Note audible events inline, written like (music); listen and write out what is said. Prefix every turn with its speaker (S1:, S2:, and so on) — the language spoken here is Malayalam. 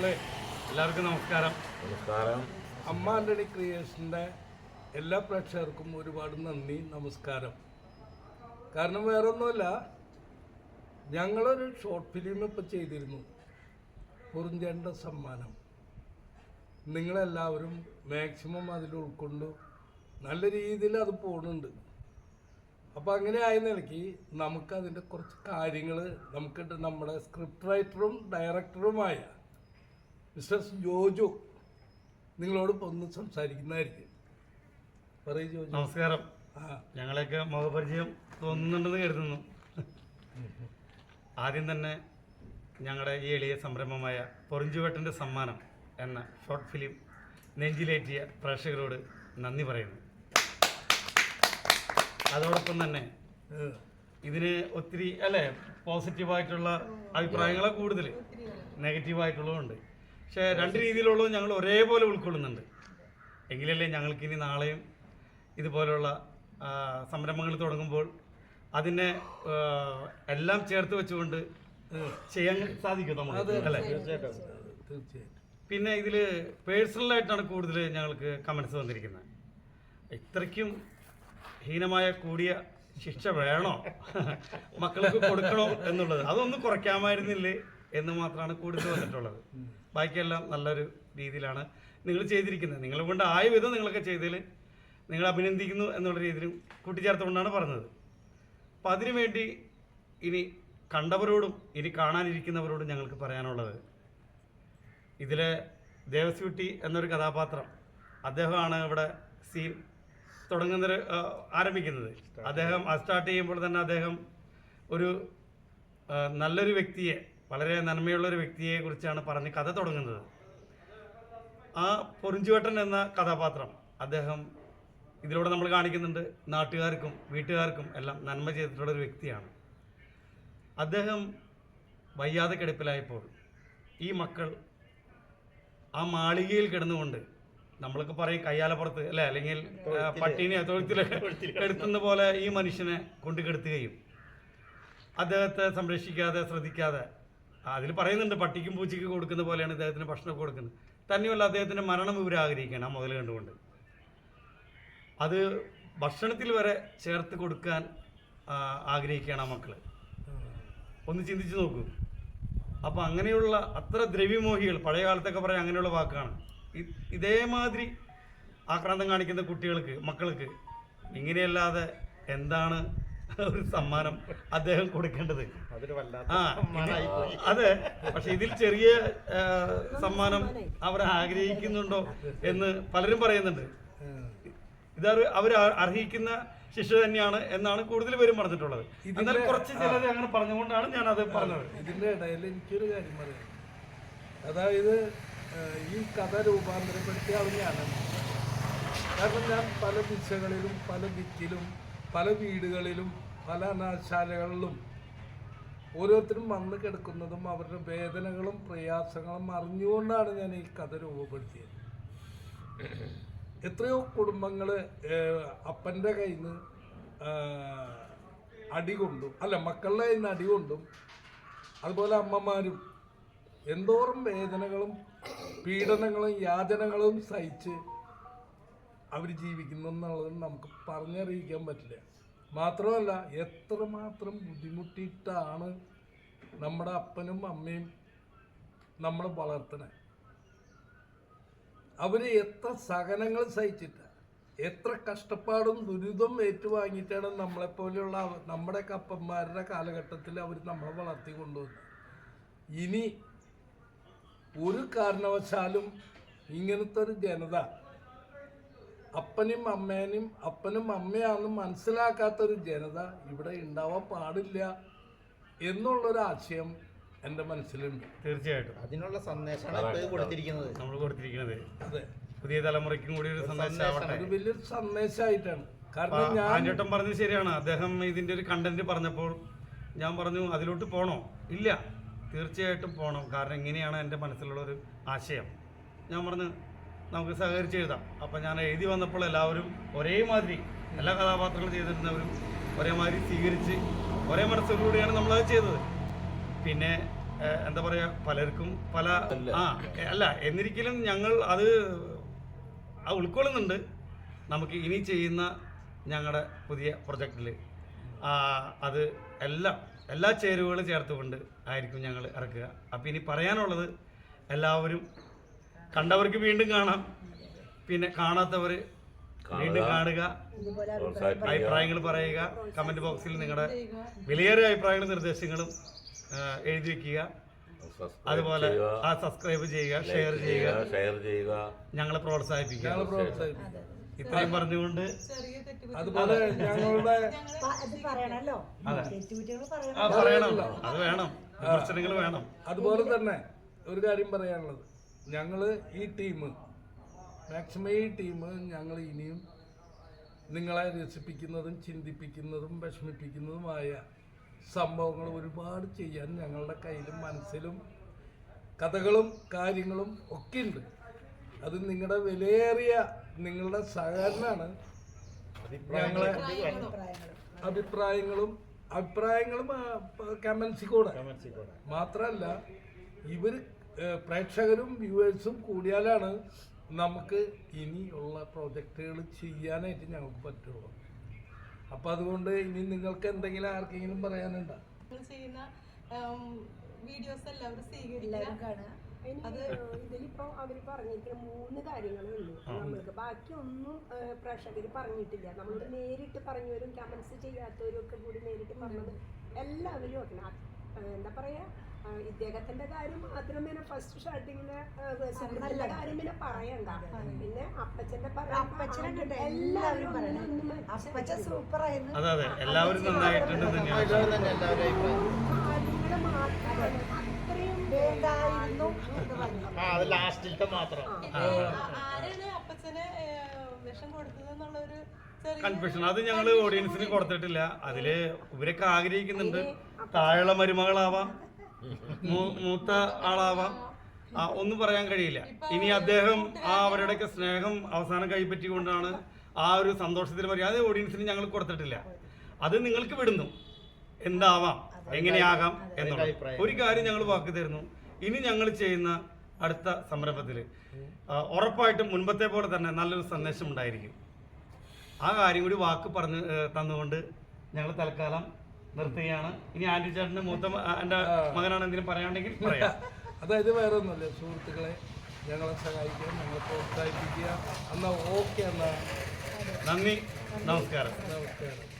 S1: സുഹൃത്തുക്കളെ എല്ലാവർക്കും നമസ്കാരം.
S2: നമസ്കാരം.
S1: അമ്മ ആന്റണി ക്രിയേഷന്റെ എല്ലാ പ്രേക്ഷകർക്കും ഒരുപാട് നന്ദി നമസ്കാരം. കാരണം വേറൊന്നുമല്ല ഞങ്ങളൊരു ഷോർട്ട് ഫിലിം ഇപ്പോൾ ചെയ്തിരുന്നു. കുറിഞ്ചേണ്ട സമ്മാനം. നിങ്ങളെല്ലാവരും മാക്സിമം അതിൽ ഉൾക്കൊണ്ട് നല്ല രീതിയിൽ അത് പോകുന്നുണ്ട്. അപ്പോൾ അങ്ങനെ ആയ നിലയ്ക്ക് നമുക്ക് അതിന്റെ കുറച്ച് കാര്യങ്ങൾ നമുക്ക് നമ്മുടെ സ്ക്രിപ്റ്റ് റൈറ്ററും ഡയറക്ടറുമായ മിസ്റ്റർ ജോജു നിങ്ങളോട് ഒന്ന് സംസാരിക്കുന്നതായിരിക്കും. പറയൂ ജോജു.
S3: നമസ്കാരം.
S1: ആ.
S3: ഞങ്ങളെയൊക്കെ മുഖപരിചയം തോന്നുന്നുണ്ടെന്ന് കരുതുന്നു. ആദ്യം തന്നെ ഞങ്ങളുടെ ഈ എളിയ സംരംഭമായ പൊറിഞ്ചുവെട്ടന്റെ സമ്മാനം എന്ന ഷോർട്ട് ഫിലിം നെഞ്ചിലേറ്റിയ പ്രേക്ഷകരോട് നന്ദി പറയുന്നു. അതോടൊപ്പം തന്നെ ഇതിന് ഒത്തിരി അല്ലേ പോസിറ്റീവായിട്ടുള്ള അഭിപ്രായങ്ങളെ കൂടുതൽ നെഗറ്റീവായിട്ടുള്ളതുണ്ട് പക്ഷേ രണ്ട് രീതിയിലുള്ളത് ഞങ്ങൾ ഒരേപോലെ ഉൾക്കൊള്ളുന്നുണ്ട്. എങ്കിലല്ലേ ഞങ്ങൾക്കിനി നാളെയും ഇതുപോലുള്ള സംരംഭങ്ങൾ തുടങ്ങുമ്പോൾ അതിനെ എല്ലാം ചേർത്ത് വെച്ചുകൊണ്ട് ചെയ്യാൻ സാധിക്കും നമ്മൾ അല്ലേ?
S1: തീർച്ചയായിട്ടും.
S3: പിന്നെ ഇതിൽ പേഴ്സണലായിട്ടാണ് കൂടുതൽ ഞങ്ങൾക്ക് കമൻസ് വന്നിരിക്കുന്നത്. ഇത്രയ്ക്കും ഹീനമായ കൂടിയ ശിക്ഷ വേണോ? മക്കൾക്ക് കൊടുക്കണോ എന്നുള്ളത്. അതൊന്നും കുറയ്ക്കാമായിരുന്നില്ലേ? എന്ന് മാത്രമാണ് കൂടുതൽ വന്നിട്ടുള്ളത്. ബാക്കിയെല്ലാം നല്ലൊരു രീതിയിലാണ് നിങ്ങൾ ചെയ്തിരിക്കുന്നത്. നിങ്ങളെ കൊണ്ട് ആയ വിധം നിങ്ങളൊക്കെ ചെയ്തതിൽ നിങ്ങൾ അഭിനന്ദിക്കുന്നു എന്നുള്ള രീതിയിലും കൂട്ടിച്ചേർത്തുകൊണ്ടാണ് പറഞ്ഞത്. അപ്പം അതിനുവേണ്ടി ഇനി കണ്ടവരോടും ഇനി കാണാനിരിക്കുന്നവരോടും ഞങ്ങൾക്ക് പറയാനുള്ളത് ഇതിലെ ദേവസ്യൂട്ടി എന്നൊരു കഥാപാത്രം അദ്ദേഹമാണ് ഇവിടെ സീൻ തുടങ്ങുന്നത് ആ, ആരംഭിക്കുന്നത്. അദ്ദേഹം സ്റ്റാർട്ട് ചെയ്യുമ്പോൾ തന്നെ അദ്ദേഹം ഒരു നല്ലൊരു വ്യക്തിയെ വളരെ നന്മയുള്ള ഒരു വ്യക്തിയെ കുറിച്ചാണ് പറഞ്ഞ് കഥ തുടങ്ങുന്നത്. ആ പൊറിഞ്ചുവേട്ടൻ എന്ന കഥാപാത്രം അദ്ദേഹം ഇതിലൂടെ നമ്മൾ കാണിക്കുന്നുണ്ട്. നാട്ടുകാർക്കും വീട്ടുകാർക്കും എല്ലാം നന്മ ചെയ്തിട്ടുള്ള ഒരു വ്യക്തിയാണ്. അദ്ദേഹം വയ്യാതെ കിടപ്പിലായപ്പോൾ ഈ മക്കൾ ആ മാളികയിൽ കിടന്നുകൊണ്ട് നമ്മളൊക്കെ പറയും കയ്യാലപ്പുറത്ത് അല്ലെ? അല്ലെങ്കിൽ പട്ടിണി തൊഴുത്തിലൊക്കെ കെടുത്തുന്ന പോലെ ഈ മനുഷ്യനെ കൊണ്ട് കെടുത്തുകയും അദ്ദേഹത്തെ സംരക്ഷിക്കാതെ ശ്രദ്ധിക്കാതെ അതിൽ പറയുന്നുണ്ട് പട്ടിക്കും പൂച്ചയ്ക്ക് കൊടുക്കുന്ന പോലെയാണ് ഇദ്ദേഹത്തിന് ഭക്ഷണം കൊടുക്കുന്നത്. തന്നെയല്ല അദ്ദേഹത്തിന്റെ മരണം ഇവർ ആഗ്രഹിക്കുകയാണ് ആ മുതൽ കണ്ടുകൊണ്ട്. അത് ഭക്ഷണത്തിൽ വരെ ചേർത്ത് കൊടുക്കാൻ ആഗ്രഹിക്കുകയാണ് ആ മക്കൾ. ഒന്ന് ചിന്തിച്ചു നോക്കൂ. അപ്പോൾ അങ്ങനെയുള്ള അത്ര ദ്രവ്യമോഹികൾ പഴയ കാലത്തൊക്കെ പറയാം അങ്ങനെയുള്ള വാക്കാണ്. ഇതേമാതിരി ആക്രാന്തം കാണിക്കുന്ന കുട്ടികൾക്ക് മക്കൾക്ക് ഇങ്ങനെയല്ലാതെ എന്താണ് ഒരു സമ്മാനം അദ്ദേഹം കൊടുക്കേണ്ടത്. ആ അതെ പക്ഷെ ഇതിൽ ചെറിയ സമ്മാനം അവർ ആഗ്രഹിക്കുന്നുണ്ടോ എന്ന് പലരും പറയുന്നുണ്ട്. ഇത് അവർ അർഹിക്കുന്ന ശിക്ഷ തന്നെയാണ് എന്നാണ് കൂടുതൽ പേരും പറഞ്ഞിട്ടുള്ളത്. എന്നാൽ കുറച്ച് ചിലത് അങ്ങനെ പറഞ്ഞുകൊണ്ടാണ് ഞാൻ അത് പറഞ്ഞത്
S1: ഇതിന്റെ ഇടയിൽ എനിക്കൊരു കാര്യം പറയാം. അതായത് ഈ കഥ രൂപാന്തരപ്പെടുത്തിയ അവനെയാണ് ഞാനാണ് കാരണം ഞാൻ പല ദിശകളിലും പല ദിക്കിലും പല വീടുകളിലും പല അനാശാലകളിലും ഓരോരുത്തരും വന്ന് കിടക്കുന്നതും അവരുടെ വേദനകളും പ്രയാസങ്ങളും അറിഞ്ഞുകൊണ്ടാണ് ഞാൻ ഈ കഥ രൂപപ്പെടുത്തിയത്. എത്രയോ കുടുംബങ്ങൾ അപ്പന്റെ കയ്യിൽ നിന്ന് അടി കൊണ്ടും അല്ല മക്കളുടെ കയ്യിൽ നിന്ന് അടി കൊണ്ടും അതുപോലെ അമ്മമാരും എന്തോറും വേദനകളും പീഡനങ്ങളും യാതനകളും സഹിച്ച് അവർ ജീവിക്കുന്നു എന്നുള്ളത് നമുക്ക് പറഞ്ഞറിയിക്കാൻ പറ്റില്ല. മാത്രമല്ല എത്രമാത്രം ബുദ്ധിമുട്ടിയിട്ടാണ് നമ്മുടെ അപ്പനും അമ്മയും നമ്മളെ വളർത്തണേ. അവർ എത്ര സഹനങ്ങൾ സഹിച്ചിട്ട് എത്ര കഷ്ടപ്പാടും ദുരിതം ഏറ്റുവാങ്ങിയിട്ടാണ് നമ്മളെപ്പോലെയുള്ള നമ്മുടെ കപ്പന്മാരുടെ കാലഘട്ടത്തിൽ അവർ നമ്മളെ വളർത്തി കൊണ്ടുവന്നത്. ഇനി ഒരു കാരണവശാലും ഇങ്ങനത്തെ ഒരു ജനത അപ്പനും അമ്മേനും അപ്പനും അമ്മയാണെന്ന് മനസ്സിലാക്കാത്ത ഒരു ജനത ഇവിടെ ഉണ്ടാവാൻ പാടില്ല എന്നുള്ളൊരു ആശയം എന്റെ മനസ്സിലുണ്ട്.
S3: തീർച്ചയായിട്ടും.
S2: അതിനുള്ള സന്ദേശമാണ് കൊടുത്തിരിക്കുന്നത്.
S3: നമ്മൾ കൊടുത്തിരിക്കുന്നത്.
S1: അതെ.
S3: പുതിയ തലമുറയ്ക്കും കൂടി ഒരു സന്ദേശം
S1: ഒരു വലിയൊരു സന്ദേശമായിട്ടാണ്. കാരണം ഞാൻ
S3: ആൻചേട്ടൻ പറഞ്ഞത് ശരിയാണ്. അദ്ദേഹം ഇതിന്റെ ഒരു കണ്ടന്റ് പറഞ്ഞപ്പോൾ ഞാൻ പറഞ്ഞു അതിലോട്ട് പോണോ? ഇല്ല. തീർച്ചയായിട്ടും പോണം. കാരണം ഇങ്ങനെയാണ് എന്റെ മനസ്സിലുള്ള ഒരു ആശയം. ഞാൻ പറഞ്ഞു നമുക്ക് സഹകരിച്ച് എഴുതാം. അപ്പം ഞാൻ എഴുതി വന്നപ്പോൾ എല്ലാവരും ഒരേമാതിരി എല്ലാ കഥാപാത്രങ്ങളും ചെയ്തിരുന്നവരും ഒരേമാതിരി സ്വീകരിച്ച് ഒരേ മനസ്സോടുകൂടിയാണ് നമ്മളത് ചെയ്തത്. പിന്നെ എന്താ പറയുക പലർക്കും പല ആ അല്ല എന്നിരിക്കലും ഞങ്ങൾ അത് ഉൾക്കൊള്ളുന്നുണ്ട്. നമുക്ക് ഇനി ചെയ്യുന്ന ഞങ്ങളുടെ പുതിയ പ്രൊജക്റ്റിൽ അത് എല്ലാം എല്ലാ ചേരുവകളും ചേർത്തുകൊണ്ട് ആയിരിക്കും ഞങ്ങൾ ഇറക്കുക. അപ്പം ഇനി പറയാനുള്ളത് എല്ലാവരും കണ്ടവർക്ക് വീണ്ടും കാണാം. പിന്നെ കാണാത്തവർ വീണ്ടും കാണുക. അഭിപ്രായങ്ങൾ പറയുക. കമന്റ് ബോക്സിൽ നിങ്ങളുടെ വിലയേറിയ അഭിപ്രായങ്ങളും നിർദ്ദേശങ്ങളും എഴുതി വെക്കുക. അതുപോലെ ആ സബ്സ്ക്രൈബ് ചെയ്യുക ഷെയർ ചെയ്യുക
S2: ഷെയർ ചെയ്യുക.
S3: ഞങ്ങളെ പ്രോത്സാഹിപ്പിക്കുക. ഇത്രയും പറഞ്ഞുകൊണ്ട്
S1: അതുപോലെ ഞങ്ങളുടെ
S4: അത്
S3: വേണം. വിമർശനങ്ങൾ വേണം.
S1: അതുപോലെ തന്നെ ഒരു കാര്യം പറയാനുള്ളത്. ഞങ്ങൾ ഈ ടീം മാക്സിമം ഈ ടീം ഞങ്ങൾ ഇനിയും നിങ്ങളെ രസിപ്പിക്കുന്നതും ചിന്തിപ്പിക്കുന്നതും വിഷമിപ്പിക്കുന്നതുമായ സംഭവങ്ങൾ ഒരുപാട് ചെയ്യാൻ ഞങ്ങളുടെ കയ്യിലും മനസ്സിലും കഥകളും കാര്യങ്ങളും ഒക്കെ ഉണ്ട് അത് നിങ്ങളുടെ വിലയേറിയ നിങ്ങളുടെ സഹകരണമാണ്. ഞങ്ങളെ അഭിപ്രായങ്ങളും അഭിപ്രായങ്ങളും കമൻസി കൂടെ. മാത്രമല്ല ഇവർ പ്രേക്ഷകരും വ്യൂവേഴ്സും കൂടിയാലാണ് നമുക്ക് ഇനിയുള്ള പ്രോജക്റ്റുകൾ ചെയ്യാനായിട്ട് ഞങ്ങൾക്ക് പറ്റുള്ളൂ. അപ്പോൾ അതുകൊണ്ട് ഇനി നിങ്ങൾക്ക് എന്തെങ്കിലും ആർക്കെങ്കിലും പറയാനുണ്ടോ?
S5: നിങ്ങൾ ചെയ്യുന്ന വീഡിയോസ് എല്ലാവരും സ്വീകരിക്കുക. അത്
S6: ഇതിലിപ്പോ അവർ പറഞ്ഞിരിക്കുന്ന മൂന്ന് കാര്യങ്ങളേ ഉള്ളൂ. നമ്മൾക്ക് ബാക്കി ഒന്നും പ്രേക്ഷകർ പറഞ്ഞിട്ടില്ല. നമ്മളോട് നേരിട്ട് പറഞ്ഞവരും കമന്റ്സ് ചെയ്യാത്തവരും ഒക്കെ കൂടി നേരിട്ട് പറഞ്ഞത് എല്ലാവരും ആ, എന്താ പറയാ? ഇദ്ദേഹത്തിന്റെ കാര്യം മാത്രം പിന്നെ ഫസ്റ്റ് സ്റ്റാർട്ടിങ്ങിലെ നല്ല കാര്യം പിന്നെ പറയണ്ട. പിന്നെ അപ്പച്ചന്റെ പറയാം
S4: അപ്പച്ചനെ കണ്ടോ?
S6: എല്ലാവരും
S4: സൂപ്പർ ആയിരുന്നു
S3: എല്ലാവരും
S6: അത്രയും
S4: വേണ്ടായിരുന്നു എന്ന് പറഞ്ഞു.
S2: ആ അത് ലാസ്റ്റിലത്തെ മാത്രം.
S5: ആരാണ് അപ്പച്ചനെ വിഷം കൊടുത്തതെന്നുള്ള ഒരു ചെറിയ
S3: കൺഫ്യൂഷൻ അത് ഞങ്ങൾ ഓഡിയൻസിന് കൊടുത്തിട്ടില്ല. അതിൽ ഇവരൊക്കെ ആഗ്രഹിക്കുന്നുണ്ട്. താഴെയുള്ള മരുമകളാവാം. മൂത്ത ആളാവാം. ഒന്നും പറയാൻ കഴിയില്ല. ഇനി അദ്ദേഹം ആ അവരുടെയൊക്കെ സ്നേഹം അവസാനം കൈപ്പറ്റിക്കൊണ്ടാണ് ആ ഒരു സന്തോഷത്തിൽ പറയുക അത് ഓഡിയൻസിന് ഞങ്ങൾ കൊടുത്തിട്ടില്ല. അത് നിങ്ങൾക്ക് വിടുന്നു. എന്താവാം എങ്ങനെയാകാം എന്നുള്ള ഒരു കാര്യം ഞങ്ങൾ വാക്ക് തരുന്നു. ഇനി ഞങ്ങൾ ചെയ്യുന്ന അടുത്ത സംരംഭത്തിൽ ഉറപ്പായിട്ടും മുൻപത്തെ പോലെ തന്നെ നല്ലൊരു സന്ദേശം ഉണ്ടായിരിക്കും. ആ കാര്യം കൂടി വാക്ക് പറഞ്ഞ് തന്നുകൊണ്ട് ഞങ്ങൾ തൽക്കാലം നിർത്തുകയാണ്. ഇനി ആന്റി ചേട്ടന്റെ മൂത്ത എന്റെ മകനാണ് എന്തെങ്കിലും പറയാണ്ടെങ്കിൽ പറയാം. (laughs)
S1: അതായത് വേറെ ഒന്നുമില്ല. സുഹൃത്തുക്കളെ ഞങ്ങളെ സഹായിക്കുക ഞങ്ങളെ പ്രോത്സാഹിപ്പിക്കുക. എന്നാൽ ഓക്കെ എന്നാ.
S3: നന്ദി. നമസ്കാരം.
S1: നമസ്കാരം.